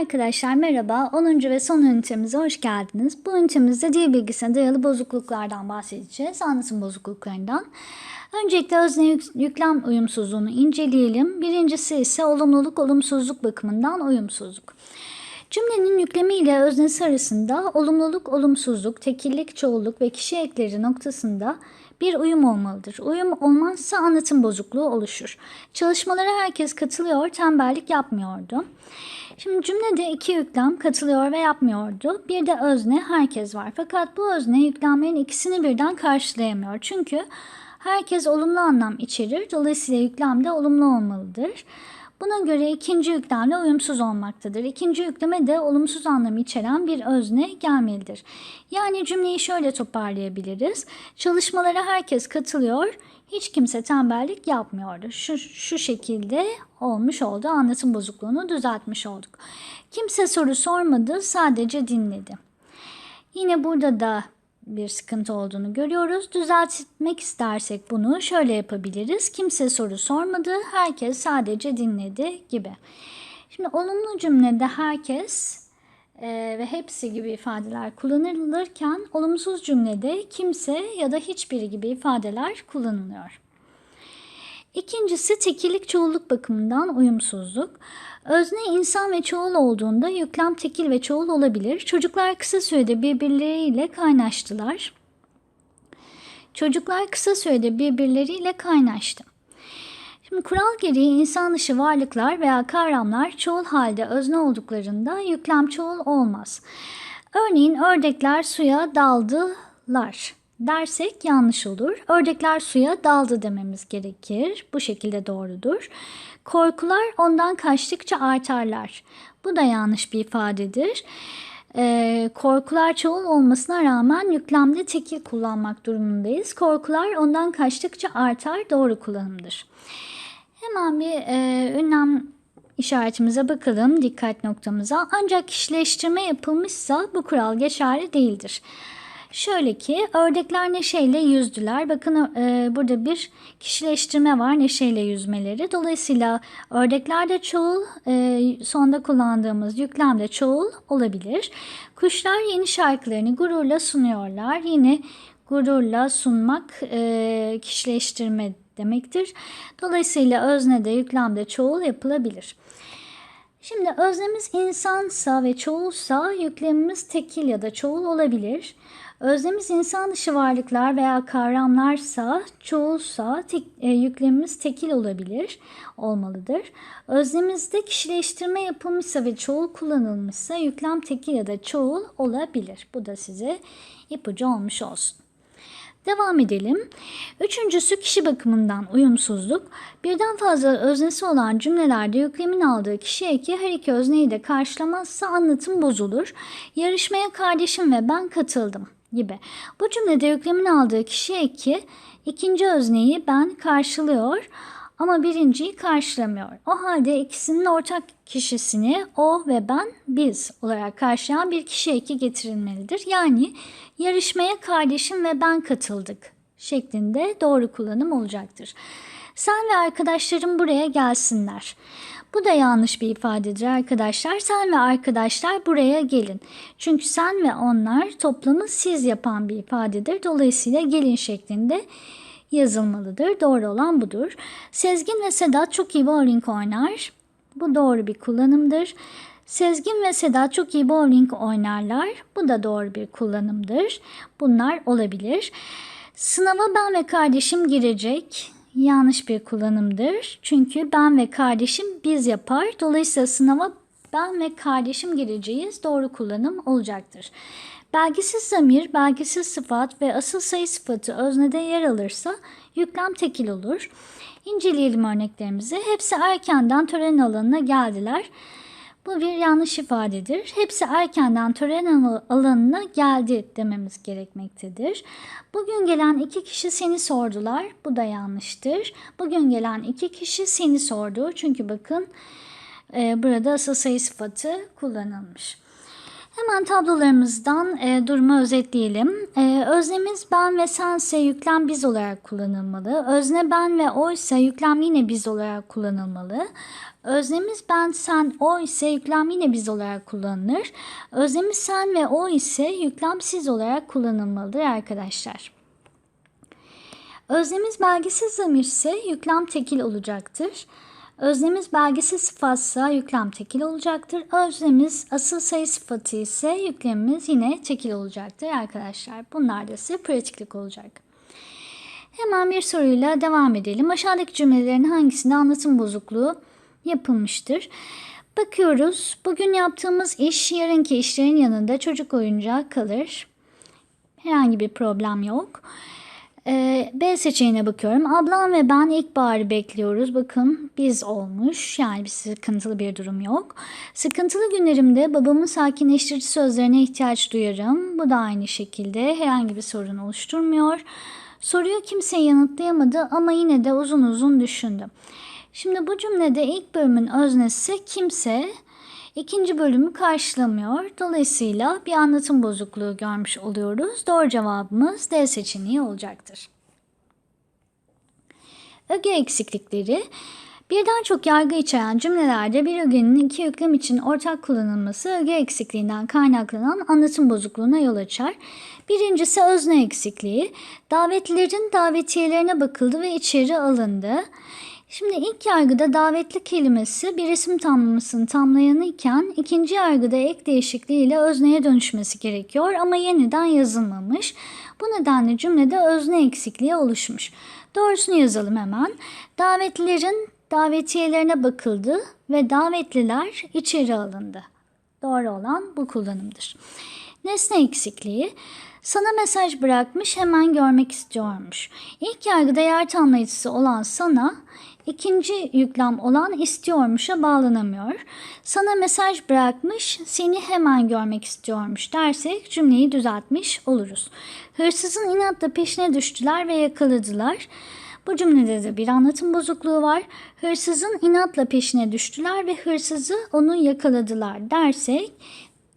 Arkadaşlar merhaba. 10. ve son ünitemize hoş geldiniz. Bu ünitemizde dil bilgisine dayalı bozukluklardan bahsedeceğiz. Anlatım bozukluklarından. Öncelikle özne yük- yüklem uyumsuzluğunu inceleyelim. Birincisi ise olumluluk olumsuzluk bakımından uyumsuzluk. Cümlenin yüklemi ile öznesi arasında olumluluk, olumsuzluk, tekillik, çoğulluk ve kişi ekleri noktasında bir uyum olmalıdır. Uyum olmazsa anlatım bozukluğu oluşur. Çalışmalara herkes katılıyor, tembellik yapmıyordu. Şimdi cümlede iki yüklem katılıyor ve yapmıyordu. Bir de özne herkes var. Fakat bu özne yüklemlerin ikisini birden karşılayamıyor. Çünkü herkes olumlu anlam içerir. Dolayısıyla yüklem de olumlu olmalıdır. Buna göre ikinci yüklemle uyumsuz olmaktadır. İkinci yükleme de olumsuz anlam içeren bir özne gelmelidir. Yani cümleyi şöyle toparlayabiliriz. Çalışmalara herkes katılıyor, hiç kimse tembellik yapmıyordu. Şu, şu şekilde olmuş oldu. Anlatım bozukluğunu düzeltmiş olduk. Kimse soru sormadı, sadece dinledi. Yine burada da bir sıkıntı olduğunu görüyoruz. Düzeltmek istersek bunu şöyle yapabiliriz. Kimse soru sormadı, herkes sadece dinledi gibi. Şimdi olumlu cümlede herkes e, ve hepsi gibi ifadeler kullanılırken olumsuz cümlede kimse ya da hiçbiri gibi ifadeler kullanılıyor. İkincisi tekillik çoğulluk bakımından uyumsuzluk. Özne insan ve çoğul olduğunda yüklem tekil ve çoğul olabilir. Çocuklar kısa sürede birbirleriyle kaynaştılar. Çocuklar kısa sürede birbirleriyle kaynaştı. Şimdi kural gereği insan dışı varlıklar veya kavramlar çoğul halde özne olduklarında yüklem çoğul olmaz. Örneğin ördekler suya daldılar dersek yanlış olur. Ördekler suya daldı dememiz gerekir. Bu şekilde doğrudur. Korkular ondan kaçtıkça artarlar. Bu da yanlış bir ifadedir. Ee, korkular çoğul olmasına rağmen yüklemde tekil kullanmak durumundayız. Korkular ondan kaçtıkça artar doğru kullanımdır. Hemen bir e, ünlem işaretimize bakalım dikkat noktamıza. Ancak kişileştirme yapılmışsa bu kural geçerli değildir. Şöyle ki ördekler neşeyle yüzdüler. Bakın e, burada bir kişileştirme var neşeyle yüzmeleri. Dolayısıyla ördekler de çoğul, e, sonda kullandığımız yüklem de çoğul olabilir. Kuşlar yeni şarkılarını gururla sunuyorlar. Yine gururla sunmak e, kişileştirme demektir. Dolayısıyla özne de yüklem de çoğul yapılabilir. Şimdi öznemiz insansa ve çoğulsa yüklemimiz tekil ya da çoğul olabilir. Öznemiz insan dışı varlıklar veya kavramlarsa, çoğulsa tek, e, yüklemimiz tekil olabilir, olmalıdır. Öznemizde kişileştirme yapılmışsa ve çoğul kullanılmışsa yüklem tekil ya da çoğul olabilir. Bu da size ipucu olmuş olsun. Devam edelim. Üçüncüsü kişi bakımından uyumsuzluk. Birden fazla öznesi olan cümlelerde yüklemin aldığı kişi eki her iki özneyi de karşılamazsa anlatım bozulur. Yarışmaya kardeşim ve ben katıldım gibi. Bu cümlede yüklemin aldığı kişi eki ikinci özneyi ben karşılıyor ama birinciyi karşılamıyor. O halde ikisinin ortak kişisini o ve ben biz olarak karşılayan bir kişi eki getirilmelidir. Yani yarışmaya kardeşim ve ben katıldık şeklinde doğru kullanım olacaktır. Sen ve arkadaşlarım buraya gelsinler. Bu da yanlış bir ifadedir arkadaşlar. Sen ve arkadaşlar buraya gelin. Çünkü sen ve onlar toplamı siz yapan bir ifadedir. Dolayısıyla gelin şeklinde yazılmalıdır. Doğru olan budur. Sezgin ve Sedat çok iyi bowling oynar. Bu doğru bir kullanımdır. Sezgin ve Sedat çok iyi bowling oynarlar. Bu da doğru bir kullanımdır. Bunlar olabilir. Sınava ben ve kardeşim girecek. Yanlış bir kullanımdır. Çünkü ben ve kardeşim biz yapar. Dolayısıyla sınava ben ve kardeşim gireceğiz. Doğru kullanım olacaktır. Belgisiz zamir, belgisiz sıfat ve asıl sayı sıfatı öznede yer alırsa yüklem tekil olur. İnceleyelim örneklerimizi. Hepsi erkenden tören alanına geldiler. Bu bir yanlış ifadedir. Hepsi erkenden tören alanına geldi dememiz gerekmektedir. Bugün gelen iki kişi seni sordular. Bu da yanlıştır. Bugün gelen iki kişi seni sordu. Çünkü bakın e, burada asıl sayı sıfatı kullanılmış. Hemen tablolarımızdan e, durumu özetleyelim. E, öznemiz ben ve sense yüklem biz olarak kullanılmalı. Özne ben ve o ise yüklem yine biz olarak kullanılmalı. Öznemiz ben, sen, o ise yüklem yine biz olarak kullanılır. Öznemiz sen ve o ise yüklem siz olarak kullanılmalıdır arkadaşlar. Öznemiz belgesiz zamirse yüklem tekil olacaktır. Öznemiz belgesiz sıfatsa yüklem tekil olacaktır. Öznemiz asıl sayı sıfatı ise yüklemimiz yine tekil olacaktır arkadaşlar. Bunlar da size pratiklik olacak. Hemen bir soruyla devam edelim. Aşağıdaki cümlelerin hangisinde anlatım bozukluğu yapılmıştır? Bakıyoruz. Bugün yaptığımız iş yarınki işlerin yanında çocuk oyuncağı kalır. Herhangi bir problem yok. Ee, B seçeneğine bakıyorum. Ablam ve ben ilkbaharı bekliyoruz. Bakın biz olmuş. Yani bir sıkıntılı bir durum yok. Sıkıntılı günlerimde babamın sakinleştirici sözlerine ihtiyaç duyarım. Bu da aynı şekilde herhangi bir sorun oluşturmuyor. Soruyu kimse yanıtlayamadı ama yine de uzun uzun düşündüm. Şimdi bu cümlede ilk bölümün öznesi kimse, ikinci bölümü karşılamıyor. Dolayısıyla bir anlatım bozukluğu görmüş oluyoruz. Doğru cevabımız D seçeneği olacaktır. Öge eksiklikleri Birden çok yargı içeren cümlelerde bir ögenin iki yüklem için ortak kullanılması öge eksikliğinden kaynaklanan anlatım bozukluğuna yol açar. Birincisi özne eksikliği. Davetlilerin davetiyelerine bakıldı ve içeri alındı. Şimdi ilk yargıda davetli kelimesi bir isim tamlamasını tamlayanı iken ikinci yargıda ek değişikliğiyle özneye dönüşmesi gerekiyor ama yeniden yazılmamış. Bu nedenle cümlede özne eksikliği oluşmuş. Doğrusunu yazalım hemen. Davetlilerin davetiyelerine bakıldı ve davetliler içeri alındı. Doğru olan bu kullanımdır. Nesne eksikliği sana mesaj bırakmış hemen görmek istiyormuş. İlk yargıda yer tamlayıcısı olan sana ikinci yüklem olan istiyormuşa bağlanamıyor. Sana mesaj bırakmış seni hemen görmek istiyormuş dersek cümleyi düzeltmiş oluruz. Hırsızın inatla peşine düştüler ve yakaladılar. Bu cümlede de bir anlatım bozukluğu var. Hırsızın inatla peşine düştüler ve hırsızı onu yakaladılar dersek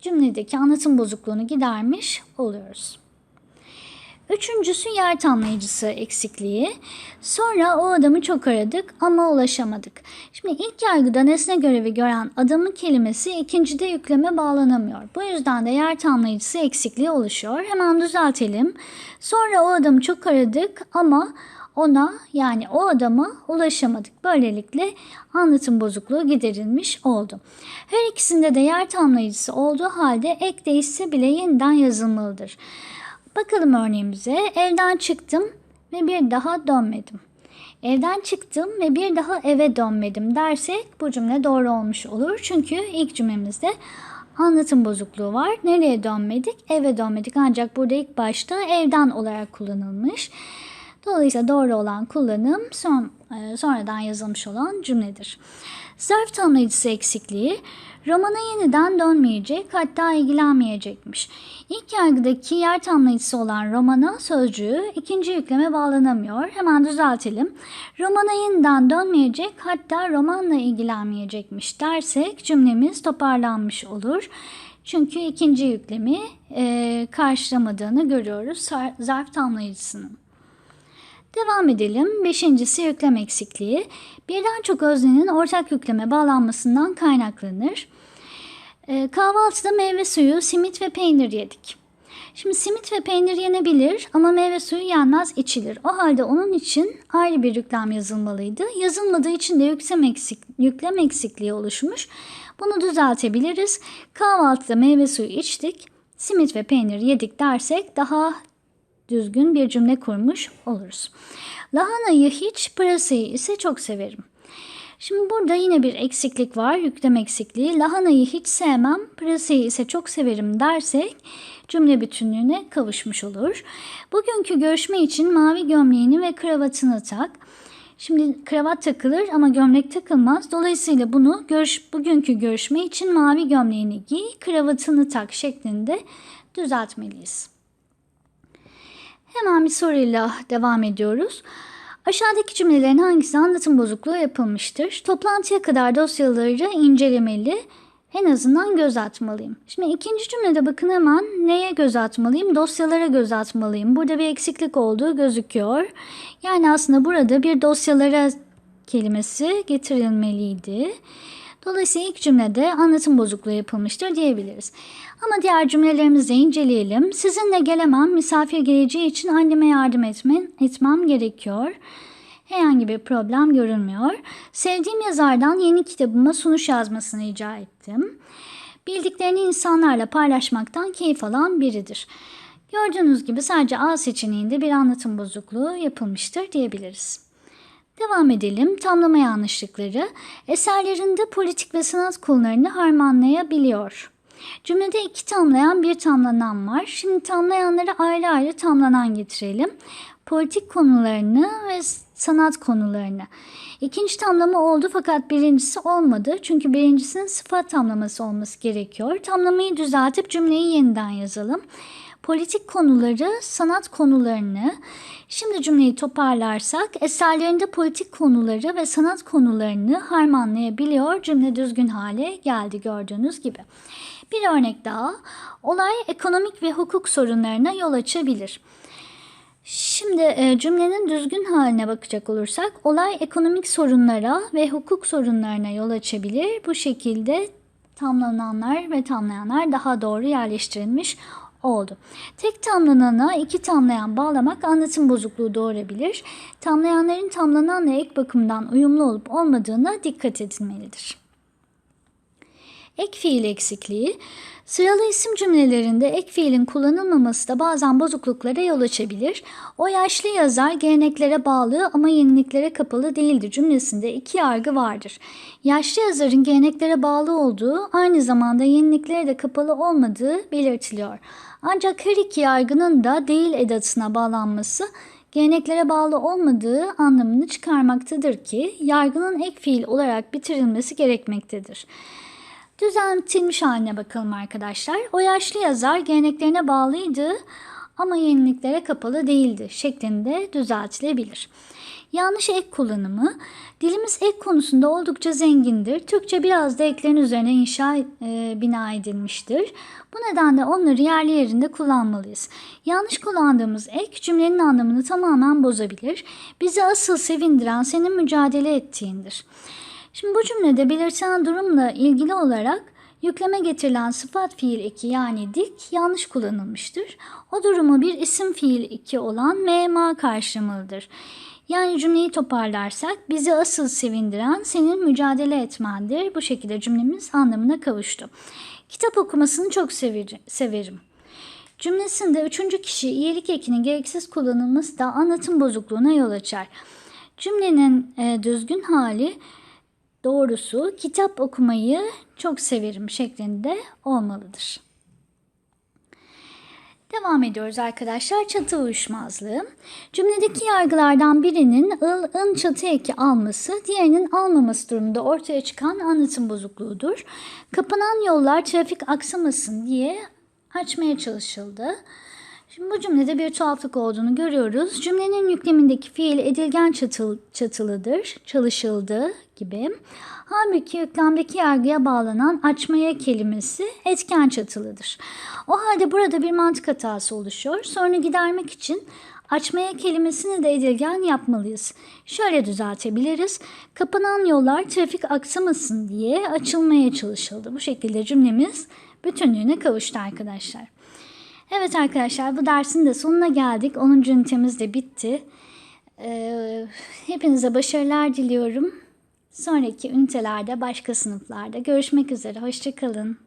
cümledeki anlatım bozukluğunu gidermiş oluyoruz. Üçüncüsü yer tamlayıcısı eksikliği. Sonra o adamı çok aradık ama ulaşamadık. Şimdi ilk yargıda nesne görevi gören adamın kelimesi ikincide yükleme bağlanamıyor. Bu yüzden de yer tamlayıcısı eksikliği oluşuyor. Hemen düzeltelim. Sonra o adamı çok aradık ama ona yani o adama ulaşamadık. Böylelikle anlatım bozukluğu giderilmiş oldu. Her ikisinde de yer tamlayıcısı olduğu halde ek değişse bile yeniden yazılmalıdır. Bakalım örneğimize. Evden çıktım ve bir daha dönmedim. Evden çıktım ve bir daha eve dönmedim dersek bu cümle doğru olmuş olur. Çünkü ilk cümlemizde anlatım bozukluğu var. Nereye dönmedik? Eve dönmedik. Ancak burada ilk başta evden olarak kullanılmış. Dolayısıyla doğru olan kullanım son, e, sonradan yazılmış olan cümledir. Zarf tamlayıcısı eksikliği romana yeniden dönmeyecek hatta ilgilenmeyecekmiş. İlk yargıdaki yer tamlayıcısı olan romana sözcüğü ikinci yükleme bağlanamıyor. Hemen düzeltelim. Romana yeniden dönmeyecek hatta romanla ilgilenmeyecekmiş dersek cümlemiz toparlanmış olur. Çünkü ikinci yüklemi e, karşılamadığını görüyoruz zarf tamlayıcısının. Devam edelim. Beşincisi yüklem eksikliği. Birden çok öznenin ortak yükleme bağlanmasından kaynaklanır. Ee, kahvaltıda meyve suyu, simit ve peynir yedik. Şimdi simit ve peynir yenebilir ama meyve suyu yenmez içilir. O halde onun için ayrı bir yüklem yazılmalıydı. Yazılmadığı için de yüklem, eksik, yüklem eksikliği oluşmuş. Bunu düzeltebiliriz. Kahvaltıda meyve suyu içtik, simit ve peynir yedik dersek daha düzgün bir cümle kurmuş oluruz. Lahanayı hiç, pırasayı ise çok severim. Şimdi burada yine bir eksiklik var, yüklem eksikliği. Lahanayı hiç sevmem, pırasayı ise çok severim dersek cümle bütünlüğüne kavuşmuş olur. Bugünkü görüşme için mavi gömleğini ve kravatını tak. Şimdi kravat takılır ama gömlek takılmaz. Dolayısıyla bunu görüş, bugünkü görüşme için mavi gömleğini giy, kravatını tak şeklinde düzeltmeliyiz. Hemen bir soruyla devam ediyoruz. Aşağıdaki cümlelerin hangisi anlatım bozukluğu yapılmıştır? Toplantıya kadar dosyaları incelemeli En azından göz atmalıyım. Şimdi ikinci cümlede bakın hemen neye göz atmalıyım? Dosyalara göz atmalıyım. Burada bir eksiklik olduğu gözüküyor. Yani aslında burada bir dosyalara kelimesi getirilmeliydi. Dolayısıyla ilk cümlede anlatım bozukluğu yapılmıştır diyebiliriz. Ama diğer cümlelerimizi inceleyelim. Sizinle gelemem, misafir geleceği için anneme yardım etme, etmem gerekiyor. Herhangi bir problem görünmüyor. Sevdiğim yazardan yeni kitabıma sunuş yazmasını rica ettim. Bildiklerini insanlarla paylaşmaktan keyif alan biridir. Gördüğünüz gibi sadece A seçeneğinde bir anlatım bozukluğu yapılmıştır diyebiliriz. Devam edelim. Tamlama yanlışlıkları. Eserlerinde politik ve sanat konularını harmanlayabiliyor. Cümlede iki tamlayan bir tamlanan var. Şimdi tamlayanları ayrı ayrı tamlanan getirelim. Politik konularını ve sanat konularını. İkinci tamlama oldu fakat birincisi olmadı. Çünkü birincisinin sıfat tamlaması olması gerekiyor. Tamlamayı düzeltip cümleyi yeniden yazalım. Politik konuları, sanat konularını. Şimdi cümleyi toparlarsak eserlerinde politik konuları ve sanat konularını harmanlayabiliyor. Cümle düzgün hale geldi gördüğünüz gibi. Bir örnek daha. Olay ekonomik ve hukuk sorunlarına yol açabilir. Şimdi e, cümlenin düzgün haline bakacak olursak olay ekonomik sorunlara ve hukuk sorunlarına yol açabilir. Bu şekilde tamlananlar ve tamlayanlar daha doğru yerleştirilmiş oldu. Tek tamlanana iki tamlayan bağlamak anlatım bozukluğu doğurabilir. Tamlayanların tamlananla ek bakımdan uyumlu olup olmadığına dikkat edilmelidir. Ek fiil eksikliği Sıralı isim cümlelerinde ek fiilin kullanılmaması da bazen bozukluklara yol açabilir. O yaşlı yazar geleneklere bağlı ama yeniliklere kapalı değildir cümlesinde iki yargı vardır. Yaşlı yazarın geleneklere bağlı olduğu aynı zamanda yeniliklere de kapalı olmadığı belirtiliyor. Ancak her iki yargının da değil edatına bağlanması geleneklere bağlı olmadığı anlamını çıkarmaktadır ki yargının ek fiil olarak bitirilmesi gerekmektedir. Düzeltilmiş haline bakalım arkadaşlar. O yaşlı yazar geleneklerine bağlıydı ama yeniliklere kapalı değildi şeklinde düzeltilebilir. Yanlış ek kullanımı. Dilimiz ek konusunda oldukça zengindir. Türkçe biraz da eklerin üzerine inşa e, bina edilmiştir. Bu nedenle onları yerli yerinde kullanmalıyız. Yanlış kullandığımız ek cümlenin anlamını tamamen bozabilir. Bizi asıl sevindiren senin mücadele ettiğindir. Şimdi bu cümlede belirtilen durumla ilgili olarak yükleme getirilen sıfat fiil eki yani dik yanlış kullanılmıştır. O durumu bir isim fiil eki olan mema karşılamalıdır. Yani cümleyi toparlarsak bizi asıl sevindiren senin mücadele etmendir. Bu şekilde cümlemiz anlamına kavuştu. Kitap okumasını çok severim. Cümlesinde üçüncü kişi iyilik ekinin gereksiz kullanılması da anlatım bozukluğuna yol açar. Cümlenin e, düzgün hali doğrusu kitap okumayı çok severim şeklinde olmalıdır. Devam ediyoruz arkadaşlar. Çatı uyuşmazlığı. Cümledeki yargılardan birinin ıl, ın çatı eki alması, diğerinin almaması durumunda ortaya çıkan anlatım bozukluğudur. Kapanan yollar trafik aksamasın diye açmaya çalışıldı. Şimdi bu cümlede bir tuhaflık olduğunu görüyoruz. Cümlenin yüklemindeki fiil edilgen çatıl, çatılıdır, çalışıldı gibi. Halbuki yüklemdeki yargıya bağlanan açmaya kelimesi etken çatılıdır. O halde burada bir mantık hatası oluşuyor. Sorunu gidermek için açmaya kelimesini de edilgen yapmalıyız. Şöyle düzeltebiliriz. Kapanan yollar trafik aksamasın diye açılmaya çalışıldı. Bu şekilde cümlemiz bütünlüğüne kavuştu arkadaşlar. Evet arkadaşlar bu dersin de sonuna geldik. 10. ünitemiz de bitti. Ee, hepinize başarılar diliyorum. Sonraki ünitelerde başka sınıflarda görüşmek üzere. Hoşçakalın.